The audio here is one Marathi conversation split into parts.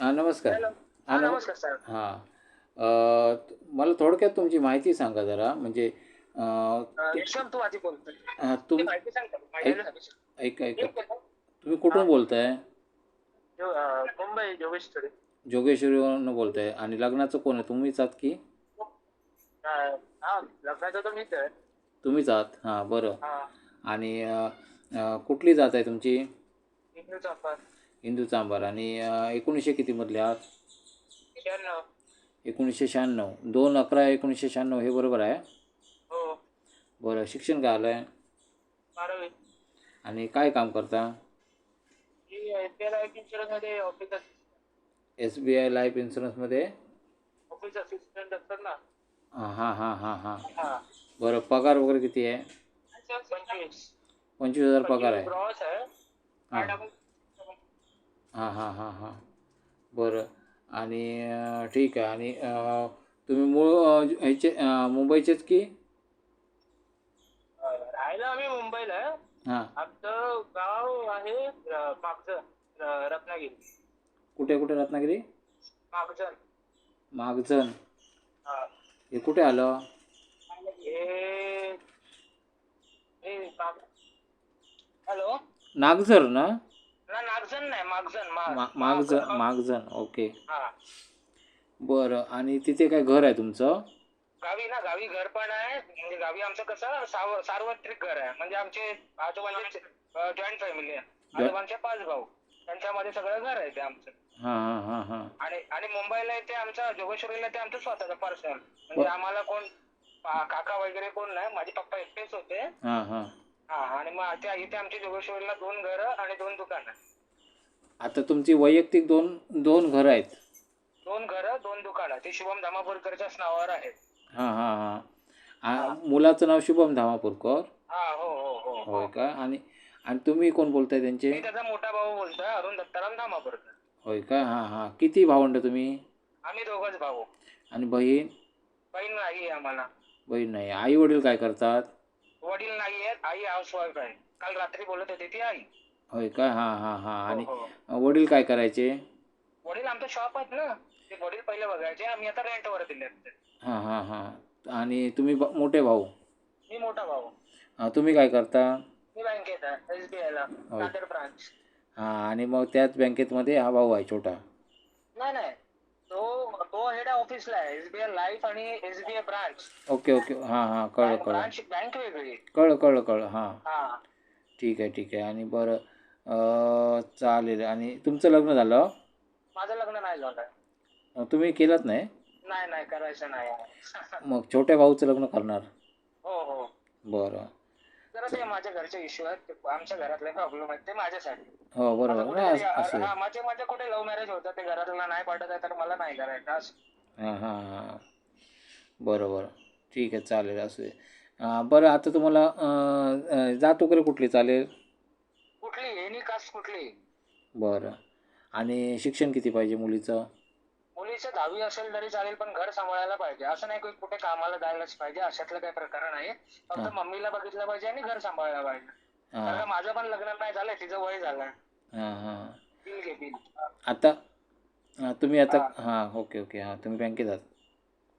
हां नमस्कार. हॅलो. हां हा नम नमस्कार हां. अ, मला थोडक्यात तुमची माहिती सांगा जरा. म्हणजे अ, अं, यशवंत तू आधी बोलतोय ती तुम माहिती सांग का? माहिती ऐक. तुम्ही कुठून बोलताय? जो, अं, मुंबई जोगेश्वरी. जोगेश्वरीवरून बोलताय. आणि लग्नाचं कोण आहे? तुम्हीच आहात की? अं, हा लग्नाचं तर मीच आहे. तुम्हीच आहात? हां बरं. हा. आणि अ, अ, कुठली जात आहे तुमची? चाफा हिंदू चांबार आणि एकोणीसशे कितीमधले आहात? एकोणीसशे शहाण्णव. दोन अकरा एकोणीसशे शहाण्णव हे बरोबर आहे? हो. बरं शिक्षण काय आलं आहे आणि काय काम करता? S B I life इन्शुरन्समध्ये office S B I life इन्शुरन्समध्ये हां हां हां हां बरं पगार वगैरे किती आहे? पंचवीस. हजार पगार आहे. हां हां हां हां. बरं. आणि ठीक आहे. आणि तुम्ही मूळ ह्याचे मुंबईचेच की? राहायला आम्ही मुंबईला. आहे हां. आमचं गाव आहे अं, मागजन अं, रत्नागिरी. कुठे कुठे रत्नागिरी? मागजन मागजन हा. हे कुठे आलं? हे हॅलो? नागझर ना? ना नागजन नाही मागजन मा मागजन मागजन ओके. हा. बरं आणि तिथे काय घर आहे तुमचं? गावी ना गावी घर पण आहे. म्हणजे गावी आमचं कसं साव सार्वत्रिक घर आहे. म्हणजे आमचे आजोबांचे जॉईंट फॅमिली आहे. आजोबांचे पाच भाऊ. त्यांच्यामध्ये सगळं घर आहे ते आमचं. हां हां हां हां. आणि आणि मुंबईला ते आमचं जोगेश्वरीला ते आमचं स्वतःचं पर्सनल म्हणजे आम्हाला कोण पा- काका वगैरे कोण नाही. माझे पप्पा एकटेच होते. हां हां. हा आणि मग त्या इथे आमच्या जोगेश्वरीला दोन घरं आणि दोन दुकानं. आता तुमची वैयक्तिक दोन दोन घरं आहेत. दोन घरं दोन दुकानं. ते शुभम धामापूरकरच्याच नावावर आहेत. हां हां हां. आ- मुलाचं नाव शुभम धामापूरकर? हा हो हो हो होय का? आणि आणि तुम्ही कोण बोलताय त्यांचे? मी त्याचा मोठा भाऊ बोलतोय अरुण दत्ताराम धामापूरकर. होय का? हां हां. किती भावंड तुम्ही? आम्ही दोघच भाऊ. आणि बहीण? बहीण नाही आहे आम्हाला. बहीण नाही. आई वडील काय करतात? वडील नाही आहेत आई हाऊसवाईफ आहे. काल रात्री बोलत होती ती आई. होय का? हां हां हां हो, आणि हो. वडील काय करायचे? वडील आमचं शॉप आहेत ना. ते वडील पहिले बघायचे आम्ही आता रेंटवर दिले हां हां हां. आणि तुम्ही ब- मोठे भाऊ? मी मोठा भाऊ. हां तुम्ही काय करता? मी बँकेत आहे एसबीआय ला. नांदेड ब्रांच हां आणि मग त्याच बँकेतमध्ये हा भाऊ आहे छोटा? नाही नाही. तो तो हेड ऑफिसला आहे एसबीआय लाईफ आणि एसबीआय ब्रांच ओके ओके. हां हां कळलं कळलं. ब्रांच बँक वेगळी. कळलं कळलं कळलं. हां. हा. ठीक आहे ठीक आहे. आणि बरं अं, चालेल. आणि तुमचं लग्न झालं? माझं लग्न नाही झालं. अं, तुम्ही केलंच नाही? नाही नाही करायचं नाही. मग छोट्या भाऊचं लग्न करणार? हो हो. बरं. जरा ते माझ्या घरचे इश्यू आहेत. ते आमच्या घरातले प्रॉब्लेम आहेत ते माझ्यासाठी. हो बरोबर. नाही असं- असं हा माझे माझे कुठे लव्ह मॅरेज होतं ते घरातला नाही पाठवत आहे तर मला नाही करायचं असं. हां हां हां. बरोबर. ठीक आहे चालेल असू दे अं, बरं आता तुम्हाला अं, अं, जात वगैरे कुठली चालेल? कुठली? एनी कास्ट कुठली? बरं. आणि शिक्षण किती पाहिजे मुलीचं? मुलीचं दहावी असेल तरी चालेल पण घर सांभाळायला पाहिजे. असं नाही की कुठे कामाला जायलाच पाहिजे अशातलं काही प्रकार नाही फक्त. मम्मीला बघितलं पाहिजे आणि घर सांभाळायला पाहिजे. कारण माझं पण लग्न नाही झालंय तिचं वय झालंय. हां हां. बिल घे बिल. आता हां तुम्ही आता हां. Okay okay. हां तुम्ही बँकेत आहात.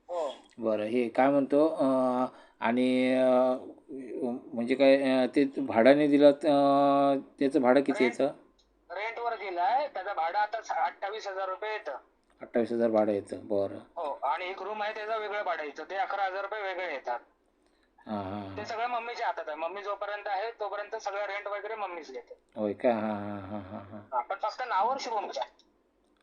हो. बरं हे काय म्हणतो अं, आणि अं, म्हणजे काय अं, ते भाड्याने दिलं अं, त्याचं भाडं किती येतं रेंटवर गेलाय त्याचं भाडं आता अठ्ठावीस हजार रुपये येतं. अठ्ठावीस हजार भाडं येतं बरं. हो आणि एक रूम आहे त्याचं वेगळं भाडं येतं ते अकरा हजार रुपये वेगळे येतात. हां हां. ते सगळं मम्मीच्या हातात आहे. मम्मी जोपर्यंत आहे तोपर्यंत सगळं रेंट वगैरे मम्मीच घेते. होय का? हां हां हां हां हां. हा, पण फक्त नावावर शुभमच्या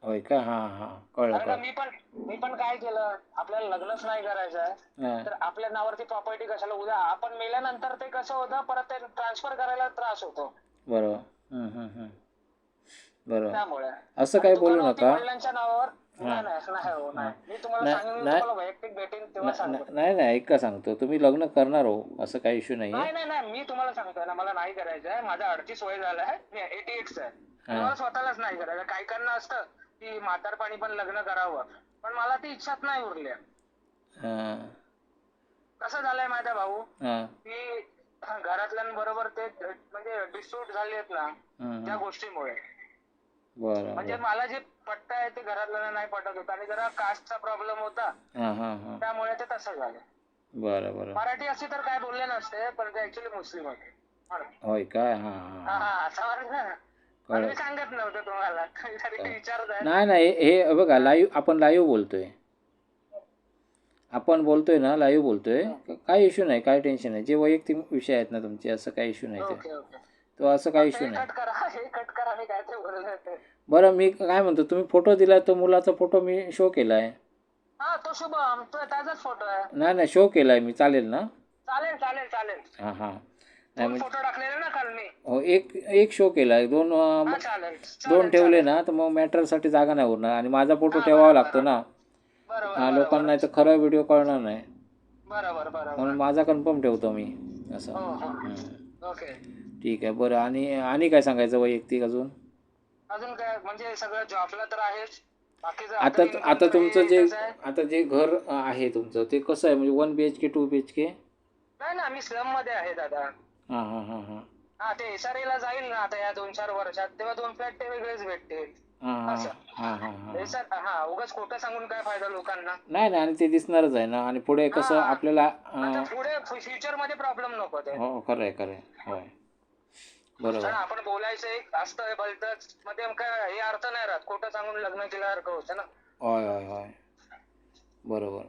होय का? हां हां. कळलं कारण का कळलं. मी पण मी पण काय केलं? आपल्याला लग्नच नाही करायचं आहे हां. तर आपल्या नावावरती प्रॉपर्टी कशाला उद्या आपण मेल्यानंतर ते कसं होतं? परत ते ट्रान्सफर करायला त्रास होतो. बरोबर. हं, हं, हं. बरोबर. त्यामुळे. असं काय बोलू नका. वडिलांच्या नावावर नाही नाही नाही हो नाही. मी तुम्हाला नाही- सांगेन मी नाही. तुम्हाला वैयक्तिक भेटेन तेव्हा न- सांगतो न- नाही नाही ऐका सांगतो. तुम्ही लग्न करणार हो असं काही इश्यू नाही आहे नाही नाही नाही मी तुम्हाला सांगतोय ना मला नाही करायचं आहे. माझा अडतीस वय झालं आहे. मी एटी एटच आहे. हा. मला स्वतःलाच नाही करायचं. काही काहींना असतं की म्हातारपणी पण लग्न करावं. पण मला ती इच्छाच नाही उरल्या हां. कसं झालंय माझ्या भाऊ? हां. की घरातल्यांबरोबर ते म्हणजे डिस्प्यूट झाले आहेत ना त्या हं. गोष्टीमुळे. म्हणजे बरं. मला जे पटत काय ते घरातल्यांना नाही पटत होतं आणि जरा कास्टचा प्रॉब्लेम होता. हां हां हां. त्यामुळे ते तसं झालं. बरं बरं. मराठी असती तर काय बोलले नसते पण ते ऍक्च्युली मुस्लिम होते. म्हणून. होय काय हां हां. हा हां हा असं वाटलं ना. पण कळलं. मी सांगत नव्हतं तुम्हाला. तरी विचारताय नाही नाही हे हे बघा लाईव्ह आपण लाईव्ह बोलतोय. आपण बोलतोय ना लाईव्ह बोलतोय. काय इश्यू नाही काय टेन्शन नाही. जे वैयक्तिक विषय आहेत ना तुमचे असं काही इश्यू नाही ते. Okay okay. तो असं काही इश्यू हे नाही. कट करा हे कट करा मी काय ते बोलले ते बरं मी काय म्हणतो तुम्ही फोटो दिला तो मुलाचा फोटो मी शो केला आहे हा तो शुभम तो त्याचाच फोटो आहे. नाही नाही शो केला आहे मी चालेल ना? चालेल चालेल चालेल. हां हां. नाही दोन म्हणजे फोटो टाकलेले ना काल मी. हो एक एक शो केला आहे दोन अं, हा चालेल दोन चालेल, ठेवले चालेल. ना तर मग मॅटरसाठी जागा नाही उरणार. आणि माझा फोटो हा, ठेवावा बरोबर. लागतो ना. बरोबर हा, बरोबर. लोकांना तर खरा व्हिडिओ कळणार नाही. बरोबर बरोबर. म्हणून माझा कन्फर्म ठेवतो मी असं. हो हो. हम्म. ओके ठीक आहे. बरं आणि आणि काय सांगायचं वैयक्तिक अजून? अजून काय म्हणजे सगळं जॉबला तर आहेच. बाकीचं आता आता तुमचं जे कसं आहे? आता जे घर आहे तुमचं ते कसं आहे? म्हणजे one B H K two B H K नाही ना मी स्लममध्ये आहे दादा. हां हां हां हां. हा ते ला जाईल ना आता या दोन चार वर्षात तेव्हा दोन फ्लॅट ते वेगळेच भेटतील. हां हां. हां हां हां. हा उगाच खोटं सांगून काय फायदा लोकांना? नाही नाही आणि ते दिसणारच आहे ना. आणि पुढे कसं हा. आपल्याला आता पुढे फ्युचरमध्ये प्रॉब्लेम नको ते. हो खरं आहे खरं आहे. होय. बरोबर. आपण बोलायचं एक असतं भलतंच मध्ये काय हे अर्थ नाही राहत. खोटं सांगून लग्न केल्यासारखं होतं ना. होय होय होय. बरोबर.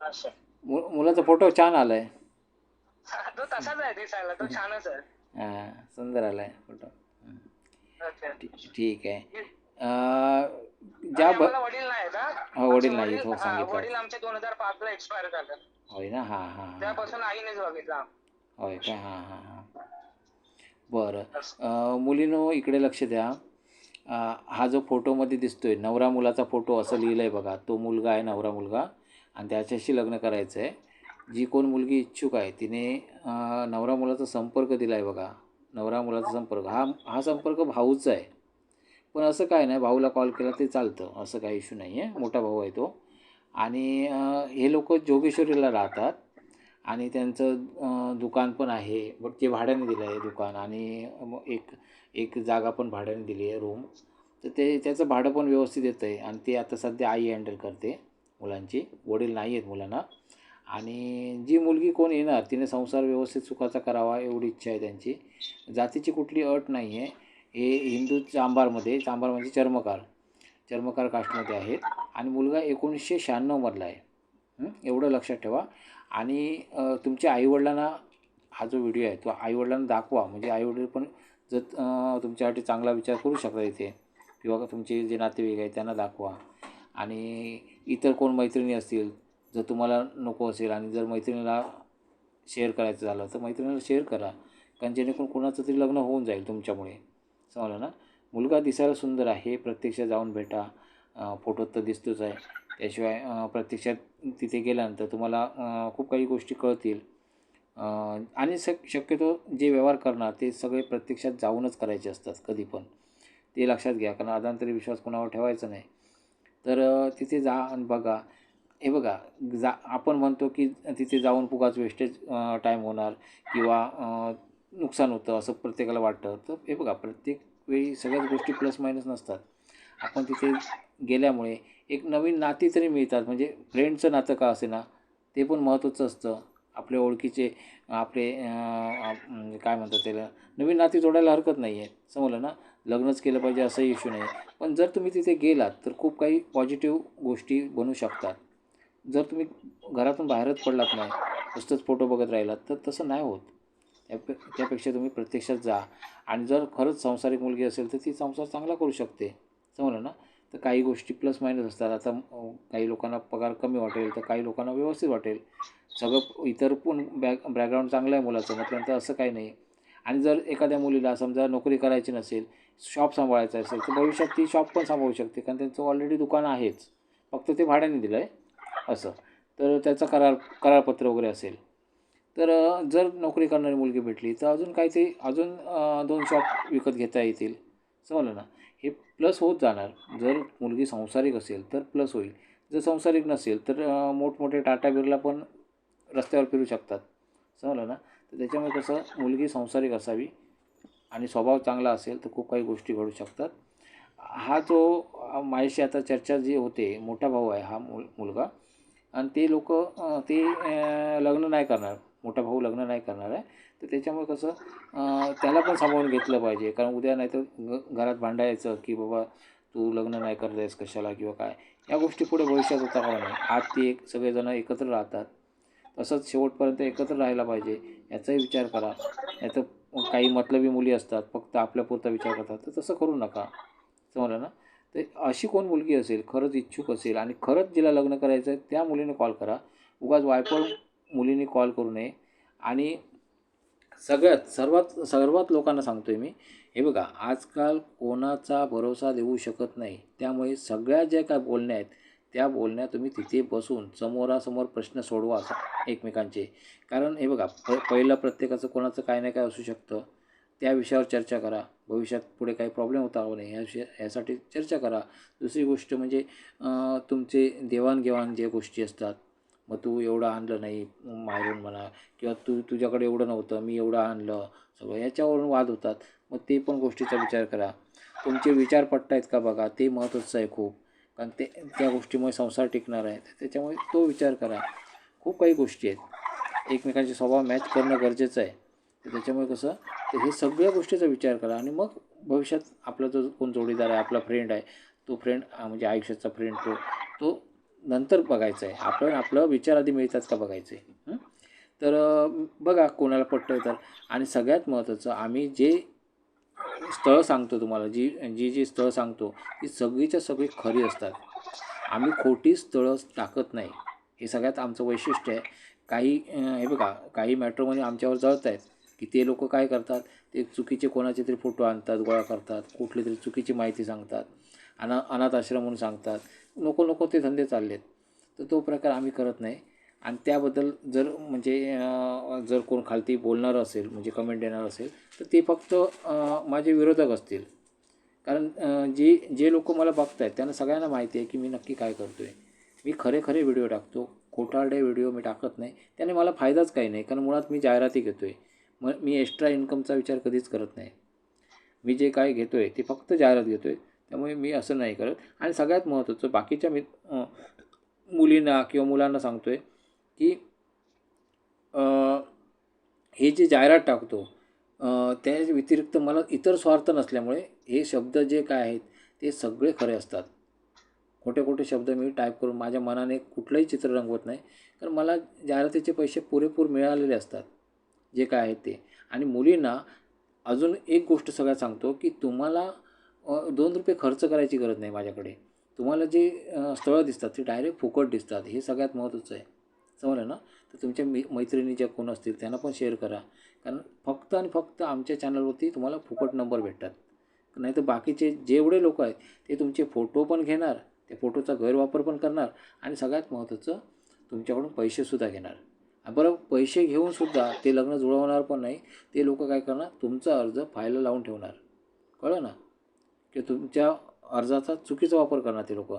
असं. मु मुलाचा फोटो छान आला आहे तो तसाच आहे दिसायला तो छानच आहे. हां सुंदर आला आहे फोटो अच्छा. ठीक आहे. अं, ज्या आणि ब आम्हाला वडील नाही का हा, वडील नाहीत, हो, हा, सांगितलं. वडील आमचे दोन हजार पाच ला एक्सपायर झाले. होय ना? हां हां हां. त्यापासून आईनेच बघितला होय का? हां हां हां. बरं. मुलींनो मुलीनो इकडे लक्ष द्या. हा जो फोटोमध्ये दिसतो आहे नवरा मुलाचा फोटो असं लिहिलं आहे बघा. तो मुलगा आहे नवरा मुलगा. आणि त्याच्याशी लग्न करायचं आहे जी कोण मुलगी इच्छुक आहे तिने नवरा मुलाचा संपर्क दिला आहे बघा. नवरा मुलाचा संपर्क. हा हा संपर्क भाऊचा आहे. पण असं काय नाही भाऊला कॉल केला ते चालतं. असं काही इश्यू नाही आहे मोठा भाऊ आहे तो. आणि हे लोक जोगेश्वरीला राहतात. आणि त्यांचं दुकान पण आहे. बट ते भाड्याने दिलं आहे दुकान आणि मग एक एक जागा पण भाड्याने दिली आहे रूम तर ते त्याचं भाडं पण व्यवस्थित येतं आहे. आणि ते आता सध्या आई हँडल करते मुलांची. वडील नाही आहेत मुलांना. आणि जी मुलगी कोण येणार तिने संसार व्यवस्थित सुखाचा करावा एवढी इच्छा आहे त्यांची. जातीची कुठली अट नाही आहे हे हिंदू चांबारमध्ये चांबार म्हणजे चर्मकार. चर्मकार कास्टमध्ये आहेत. आणि मुलगा एकोणीसशे शहाण्णवमधला आहे. एवढं लक्षात ठेवा. आणि तुमच्या आईवडिलांना हा जो व्हिडिओ आहे तो आईवडिलांना दाखवा. म्हणजे आईवडील पण जर तुमच्यासाठी चांगला विचार करू शकता इथे. किंवा तुमचे जे नातेवाईक आहेत त्यांना दाखवा. आणि इतर कोण मैत्रिणी असतील जर तुम्हाला नको असेल आणि जर मैत्रिणीला शेअर करायचं झालं तर मैत्रिणीला शेअर करा. कारण जेणेकरून कोणाचं तरी लग्न होऊन जाईल तुमच्यामुळे. समजलं ना? मुलगा दिसायला सुंदर आहे. प्रत्यक्ष जाऊन भेटा. फोटोत तर दिसतोच आहे. त्याशिवाय प्रत्यक्षात तिथे गेल्यानंतर तुम्हाला खूप काही गोष्टी कळतील. आणि शक शक्यतो जे व्यवहार करणार ते सगळे प्रत्यक्षात जाऊनच करायचे असतात कधी पण. ते लक्षात घ्या कारण अदांतरी विश्वास कोणावर ठेवायचा नाही. तर तिथे जा आणि बघा. हे बघा जा आपण म्हणतो की तिथे जाऊन फुगाच वेस्टेज टाईम होणार किंवा नुकसान होतं असं प्रत्येकाला वाटतं. तर हे बघा प्रत्येक वेळी सगळ्याच गोष्टी प्लस मायनस नसतात. आपण तिथे गेल्यामुळे एक नवीन नाती तरी मिळतात. म्हणजे फ्रेंडचं नातं का असे ना ते पण महत्त्वाचं असतं. आपल्या ओळखीचे आपले काय म्हणतात त्याला नवीन नाती जोडायला हरकत नाही आहे. समजलं ना लग्नच केलं पाहिजे असंही इश्यू नाही. पण जर तुम्ही तिथे गेलात तर खूप काही पॉझिटिव्ह गोष्टी बनू शकतात. जर तुम्ही घरातून बाहेरच पडलात नाही नुसतंच फोटो बघत राहिलात तर तसं नाही होत. त्यापे त्यापेक्षा तुम्ही प्रत्यक्षात जा. आणि जर खरंच संसारिक मुलगी असेल तर ती संसार चांगला करू शकते. समजलं ना तर काही गोष्टी प्लस मायनस असतात. आता काही लोकांना पगार कमी वाटेल तर काही लोकांना व्यवस्थित वाटेल. सगळं इतर पण बॅक बॅकग्राऊंड चांगलं आहे मुलाचं म्हटल्यानंतर असं काही नाही. आणि जर एखाद्या मुलीला समजा नोकरी करायची नसेल शॉप सांभाळायचं असेल तर भविष्यात ती शॉप पण सांभाळू शकते कारण त्यांचं ऑलरेडी दुकान आहेच. फक्त ते भाड्याने दिलं आहे असं. तर त्याचं करार करारपत्र वगैरे असेल. तर जर नोकरी करणारी मुलगी भेटली तर अजून काहीतरी अजून दोन शॉप विकत घेता येतील. समजलं ना? प्लस होत जाणार. जर मुलगी संसारिक असेल तर प्लस होईल. जर संसारिक नसेल तर मोठमोठे टाटा बिर्ला पण रस्त्यावर फिरू शकतात. समजलं ना? तर त्याच्यामुळे कसं मुलगी संसारिक असावी आणि स्वभाव चांगला असेल तर खूप काही गोष्टी घडू शकतात. हा जो माझ्याशी आता चर्चा जी होते मोठा भाऊ आहे हा मुल मुलगा. आणि ते लोक ते लग्न नाही करणार. मोठा भाऊ लग्न नाही करणार आहे. तर त्याच्यामुळे कसं त्याला पण सांभाळून घेतलं पाहिजे. कारण उद्या नाही तर घ घरात भांडायचं की बाबा तू लग्न नाही करत आहेस कशाला किंवा काय? या गोष्टी पुढे भविष्यात होता कामा नाही. आज ते एक सगळेजणं एकत्र राहतात. तसंच शेवटपर्यंत एकत्र राहायला पाहिजे. याचाही विचार करा. नाही तर काही मतलबी मुली असतात फक्त आपल्यापुरता विचार करतात. तर तसं करू नका. समजलं ना? तर अशी कोण मुलगी असेल खरंच इच्छुक असेल आणि खरंच जिला लग्न करायचं आहे त्या मुलीने कॉल करा. उगाच वायफळ मुलीने कॉल करू नये. आणि सगळ्यात सर्वात सर्वात लोकांना सांगतो आहे मी हे बघा आजकाल कोणाचा भरोसा देऊ शकत नाही. त्यामुळे सगळ्या ज्या काय बोलण्या आहेत त्या बोलण्या तुम्ही तिथे बसून समोरासमोर प्रश्न सोडवा एकमेकांचे. कारण हे बघा प पहिलं प्रत्येकाचं कोणाचं काय नाही काय असू शकतं. त्या विषयावर चर्चा करा. भविष्यात पुढे काही प्रॉब्लेम होता कामा नये ह्या विषय ह्यासाठी चर्चा करा. दुसरी गोष्ट म्हणजे तुमचे देवाणघेवाण ज्या गोष्टी असतात मग तू एवढं आणलं नाही माहेरून म्हणा किंवा तू तुझ्याकडे एवढं नव्हतं मी एवढं आणलं सगळं याच्यावरून वाद होतात. मग ते पण गोष्टीचा विचार करा. तुमचे विचार पटतायत का बघा? ते महत्त्वाचं आहे खूप. कारण ते त्या गोष्टीमुळे संसार टिकणार आहे. तर त्याच्यामुळे तो विचार करा. खूप काही गोष्टी आहेत. एकमेकांचे स्वभाव मॅच करणं गरजेचं आहे. तर त्याच्यामुळे कसं तर हे सगळ्या गोष्टीचा विचार करा. आणि मग भविष्यात आपला जो कोण जोडीदार आहे आपला फ्रेंड आहे तो फ्रेंड म्हणजे आयुष्याचा फ्रेंड तो तो नंतर बघायचं आहे आपण आपलं विचार आधी मिळतात का बघायचं आहे तर बघा कोणाला पटतं तर. आणि सगळ्यात महत्त्वाचं आम्ही जे स्थळं सांगतो तुम्हाला जी जी जी स्थळं सांगतो ती सगळीच्या सगळी खरी असतात. आम्ही खोटी स्थळं टाकत नाही. हे सगळ्यात आमचं वैशिष्ट्य आहे. काही हे बघा काही मॅट्रोमध्ये आमच्यावर जळत आहेत की ते लोक काय करतात? ते चुकीचे कोणाचे तरी फोटो आणतात गोळा करतात कुठली तरी चुकीची माहिती सांगतात. अना अनाथ आश्रम म्हणून सांगतात. नको नको ते धंदे चाललेत. तर तो प्रकार आम्ही करत नाही. आणि त्याबद्दल जर म्हणजे जर कोण खालती बोलणारं असेल म्हणजे कमेंट देणार असेल तर ते फक्त माझे विरोधक असतील. कारण जे जे लोक मला बघत आहेत त्यांना सगळ्यांना माहिती आहे की मी नक्की काय करतो आहे मी खरे खरे व्हिडिओ टाकतो. खोटारडे व्हिडिओ मी टाकत नाही. त्याने मला फायदाच काही नाही. कारण मुळात मी जाहिराती घेतो आहे मग मी एक्स्ट्रा इन्कमचा विचार कधीच करत नाही. मी जे काय घेतो आहे ते फक्त जाहिरात घेतो आहे त्यामुळे मी असं नाही करत. आणि सगळ्यात महत्त्वाचं बाकीच्या मी मुलींना किंवा मुलांना सांगतो आहे की हे जे जाहिरात टाकतो त्या व्यतिरिक्त मला इतर स्वार्थ नसल्यामुळे हे शब्द जे काय आहेत ते सगळे खरे असतात. खोटे खोटे शब्द मी टाईप करून माझ्या मनाने कुठलंही चित्र रंगवत नाही. कारण मला जाहिरातीचे पैसे पुरेपूर मिळालेले असतात जे काय आहेत ते. आणि मुलींना अजून एक गोष्ट सगळ्यात सांगतो की तुम्हाला दोन रुपये खर्च करायची गरज नाही माझ्याकडे. तुम्हाला जे स्थळं दिसतात ते डायरेक्ट फुकट दिसतात हे सगळ्यात महत्त्वाचं आहे. समजलं ना? तर तुमच्या मी मैत्रिणी ज्या कोण असतील त्यांना पण शेअर करा. कारण फक्त आणि फक्त आमच्या चॅनलवरती तुम्हाला फुकट नंबर भेटतात. नाही तर बाकीचे जेवढे लोक आहेत ते तुमचे फोटो पण घेणार त्या फोटोचा गैरवापर पण करणार आणि सगळ्यात महत्त्वाचं तुमच्याकडून पैसेसुद्धा घेणार. बरं पैसे घेऊनसुद्धा ते लग्न जुळवणार पण नाही. ते लोक काय करणार? तुमचा अर्ज फायला लावून ठेवणार. कळलं ना? की तुमच्या अर्जाचा चुकीचा वापर करणार ते लोक.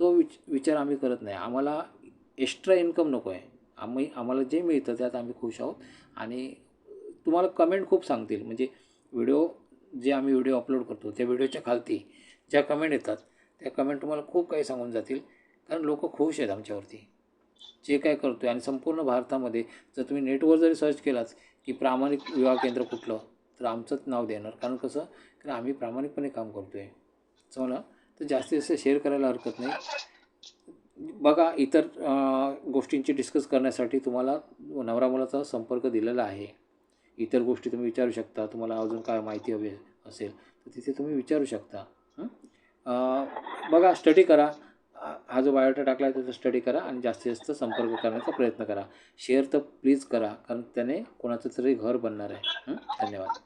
तो विच विचार आम्ही करत नाही. आम्हाला एक्स्ट्रा इन्कम नको आहे. आम्ही आम्हाला जे मिळतं त्यात आम्ही खुश आहोत. आणि तुम्हाला कमेंट खूप सांगतील. म्हणजे व्हिडिओ जे आम्ही व्हिडिओ अपलोड करतो त्या व्हिडिओच्या खालती ज्या कमेंट येतात त्या कमेंट तुम्हाला खूप काही सांगून जातील. कारण लोक खुश आहेत आमच्यावरती. जे काय करतो आहे आणि संपूर्ण भारतामध्ये जर तुम्ही नेटवर जरी सर्च केलाच की प्रामाणिक विवाह केंद्र कुठलं तर आमचंच नाव देणार. कारण कसं? कारण आम्ही प्रामाणिकपणे काम करतो आहे चला तर जास्तीत जास्त शेअर करायला हरकत नाही. बघा इतर गोष्टींची डिस्कस करण्यासाठी तुम्हाला नवरा मुलाचा संपर्क दिलेला आहे. इतर गोष्टी तुम्ही विचारू शकता. तुम्हाला अजून काय माहिती हवी असेल तर तिथे तुम्ही विचारू शकता. बघा स्टडी करा. हा जो बायोटा टाकला आहे त्याचा स्टडी करा आणि जास्तीत जास्त संपर्क करण्याचा प्रयत्न करा. शेअर तर प्लीज करा कारण त्याने कोणाचं तरी घर बनणार आहे. धन्यवाद.